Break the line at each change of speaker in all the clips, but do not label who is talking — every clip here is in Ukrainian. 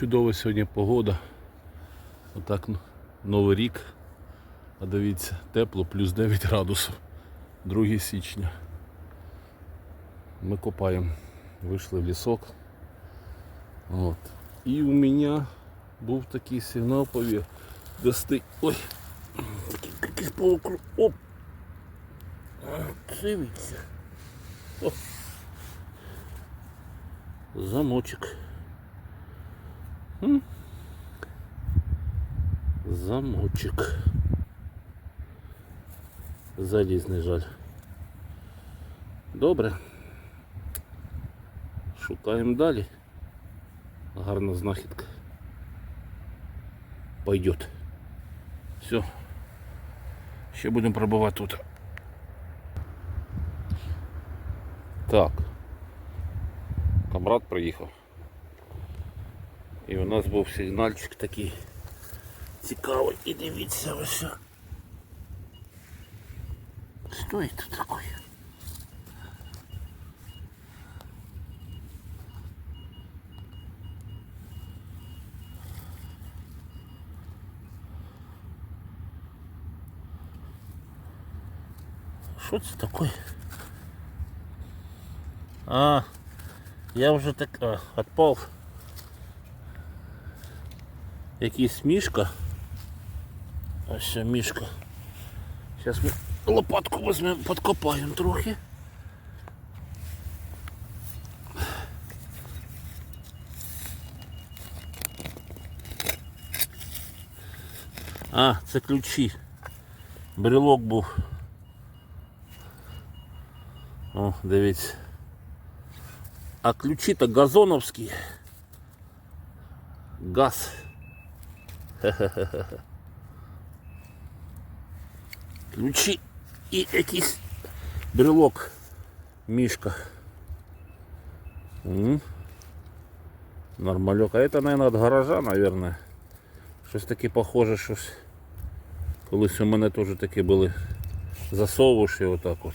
Чудова сьогодні погода. Отак ну, Новий рік. А дивіться, тепло, плюс 9 градусів. 2 січня. Ми копаємо. Вийшли в лісок. От. І у мене був такий сигнал повір. Дости. Ой! Якийсь полукруг. Оп! Дивіться. О. Замочок. Замочек. Залізний жаль. Добре. Шукаємо далі. Гарна знахідка. Пойдет. Все. Ще будемо пробувати тут. Так. Камрад приїхав. І у нас був сигнальчик такий цікавий. І дивіться ось. що. Що це таке? Що це таке? А, я вже так а, отпав. Якийсь мішка. Ось ще мішка. Зараз ми лопатку візьмемо, подкопаємо трохи. А, це ключі. Брелок був. О, дивіться. А ключі-то газоновські. Газ. Ключі і якийсь брелок. Мішка. М. Нормальок. А это, наверное, от гаража, наверное. Щось таке похоже, щось. Колись у мене теж такі були. Засовуєш його так от.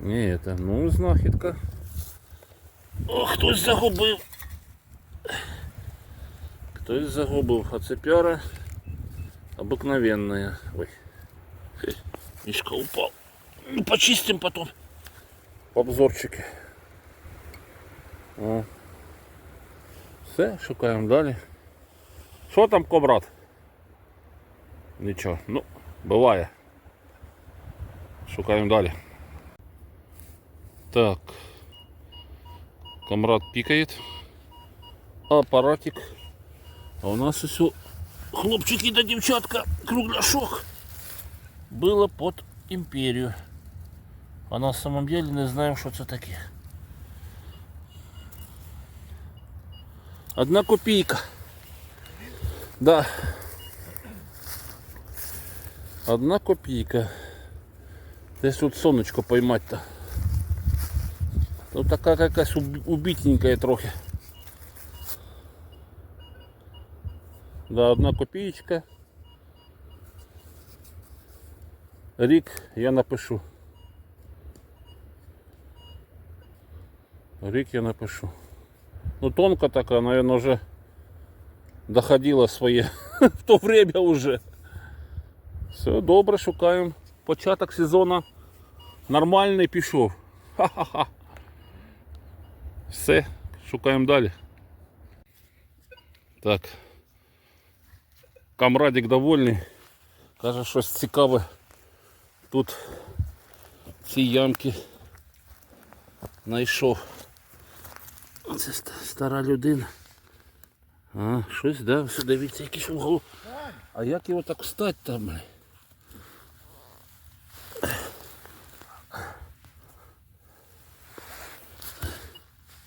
Ні, це, ну, знахідка. О, хтось загубив. Хтось загубив, а це пяра обыкновенная. Ой, Хе, мишка упал. Ну, почистим потом. В обзорчике. О. Все, шукаємо далі. Що там, кобрат? Нічого, ну, буває. Шукаємо далі. Так. Камрад пикает. Аппаратик. А у нас еще хлопчики да девчатка кругляшок было под империю. А на самом деле не знаем, что это такие. Одна копейка. Да. Одна копейка. Десь тут сонечко поймать-то. Ну така якась уб- убитенькая трохи. Да, одна копеечка. Рік я напишу. Рік я напишу. Ну тонко така, наверное, уже доходила своє в то время уже. Все, добре, шукаємо. Початок сезону нормальний пішов. Ха-ха-ха. Все, шукаємо далі. Так. Камрадик довольний. Каже, щось цікаве. Тут ці ямки знайшов. Це стара людина. А, щось, да, все дивіться, якийсь угол. А як його так встати там? бля?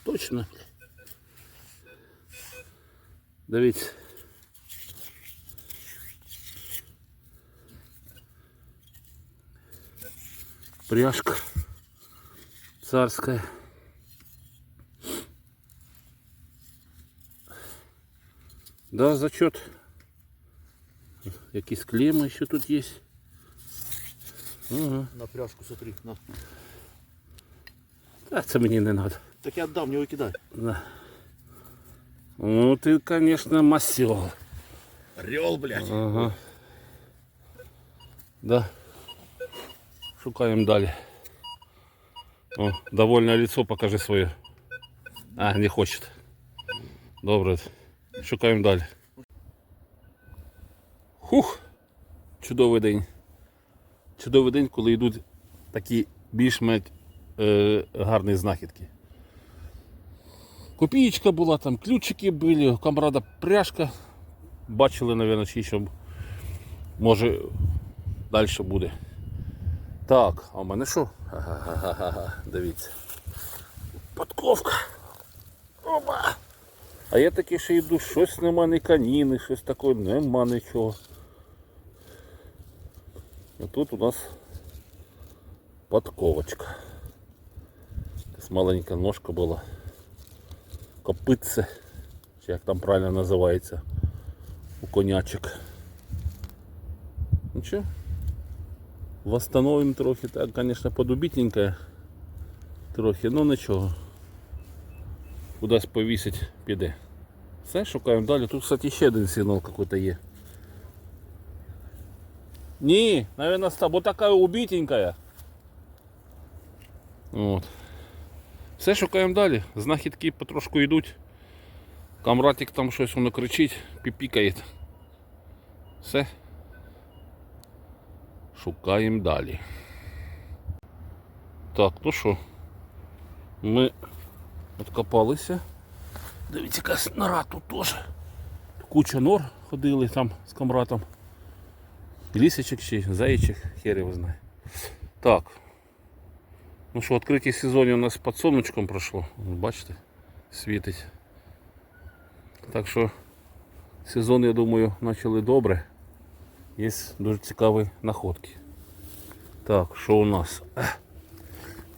Точно. Дивіться. Пряжка царская. Да, зачет. Якісь клеммы еще тут есть. Ага.
На пряжку смотри. На.
Та це мені не надо.
Так я отдам, не викидай.
Да. Ну ти, конечно, масел.
Орел, блядь.
Ага. Да. Шукаємо далі. О, довольне лицо покажи своє. А, не хоче. Добре. Шукаємо далі. Хух! Чудовий день. Чудовий день, коли йдуть такі більш-менш е, гарні знахідки. Копієчка була, там ключики були, камрада пряжка. Бачили, мабуть, що може далі буде. Так, а в мене що? Ага-га-га-га, Дивіться. Подковка. Опа! А я таки ще йду, щось нема ні каніни, щось таке, нема нічого. А тут у нас подковочка. Якась маленька ножка була. Копитце, чи як там правильно називається у конячок. Ну? Восстановим трохи, так, звісно, подубітненьке трохи, ну нічого. Кудись повісить піде. Все, шукаємо далі. Тут, кстати, ще один сигнал какой-то є. Ні, наверное, ста, бо така убитенькая. От. Все шукаємо далі. Знахідки потрошку йдуть. Камратик там щось воно кричить, піпікає. Все. Шукаємо далі. Так, ну що, ми откопалися. Дивіться, якась нора тут теж. Куча нор ходили там з камратом. Лісичок чи заячок, хер його знає. Так. Ну що, відкриті сезоні у нас під сонечком пройшло. Бачите, світить. Так що сезон, я думаю, почали добре. Є дуже цікаві находки. Так, що у нас? Ех.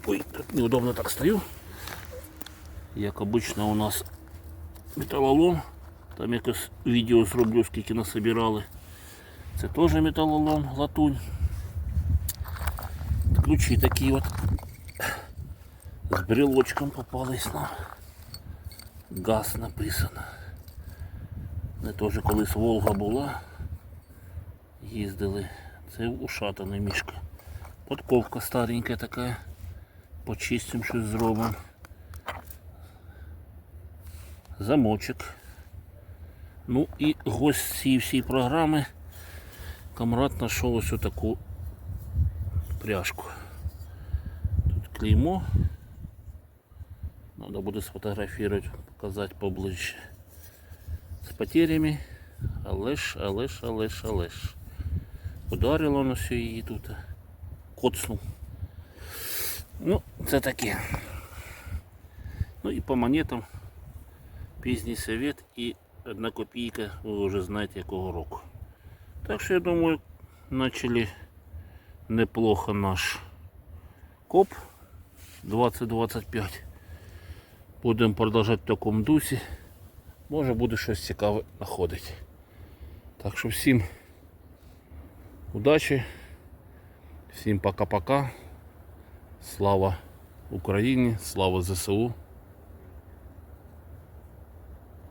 Ой, тут неудобно так стою. Як обично у нас металолом. Там якось відео зроблю, скільки насобирали. Це теж металолом, латунь. Ключі такі от з брелочком попались нам. Газ написано. Не теж колись Волга була. Їздили. Це ушатана мішка. Подковка старенька така. Почистимо щось зробимо. Замочок. Ну і гость цієї всієї програми. Камрад знайшов ось таку пряжку. Тут клеймо. Надо буде сфотографувати, показати поближче. З потерями. Але ж, але ж, але ж, але ж. Ударило на все її тут. Коцнув. Ну, це таке. Ну і по монетам пізній совет і одна копійка, ви вже знаєте якого року. Так що я думаю, начали неплохо наш коп 2025. Будемо продовжувати в такому дусі. Може буде щось цікаве знаходити. Так що всім удачі, всім пока-пока. Слава Україні, слава ЗСУ.